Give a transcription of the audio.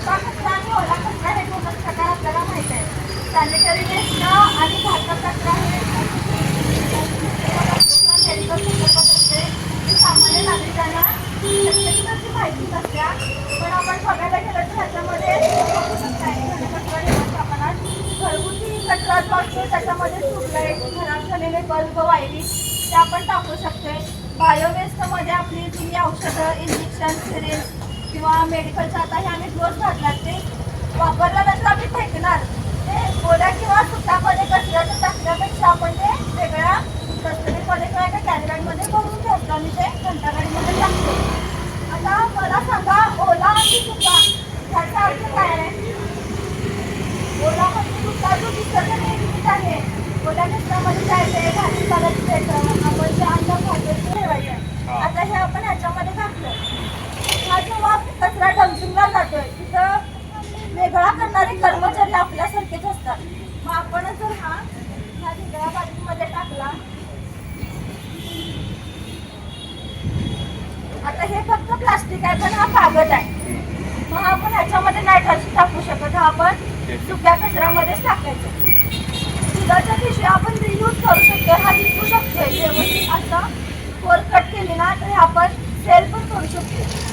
सुका कचरा आणि ओला कचरा हे दोनच प्रकार आपल्याला माहीत आहे सॅनिटरी वेस्ट आणि घातक कचरा हे सामान्य नागरिकांना त्याची माहिती नसत्या पण आपण बघायला गेलं तर ह्याच्यामध्ये घरगुती कचरा जो असतो त्याच्यामध्ये खराब झालेले बल्ब वायरी ते आपण टाकू शकते बायोवेस्टमध्ये आपली जी औषधं इंजेक्शन सिरिंज किंवा मेडिकलचा आता हे आम्ही डोस घातलात ते वापरल्यानंतर आम्ही फेकणार. ते ओल्या किंवा सुटामध्ये कचऱ्याच्या टाकण्यापेक्षा आपण ते वेगळ्या डस्टबिनमध्ये किंवा एका कॅरीबॅगमध्ये भरून ठेवतो आणि ते घंटागाडीमध्ये टाकतो. आता मला सांगा ओला आणि सुका ह्याचा अर्थ काय आहे? ओला म्हणजे सुका जो विसर्जन निर्मित आहे. ओला कचऱ्यामध्ये जायचंय भाजीपाल्याचं द्यायचं आपण जे अन्न खातो ते ठेवायचं आता हे आपण ह्याच्यामध्ये घातलं हा जेव्हा कचरा डम्पिंगला जातोय तिथं वेगळा करणारे कर्मचारी आपल्यासारखेच असतात. मग आपण जर हा ह्या वेगळ्या बाजूमध्ये टाकला. आता हे फक्त प्लास्टिक आहे पण हा कागद आहे. मग आपण ह्याच्यामध्ये नाही टाकू शकत. हा आपण सुक्या कचऱ्यामध्येच टाकायचं. दुधाच्या पिशवी आपण रियूज करू शकतो हा विकू शकतोय. व्यवस्थित आता फोर कट केली ना तर आपण सेल पण करू शकतो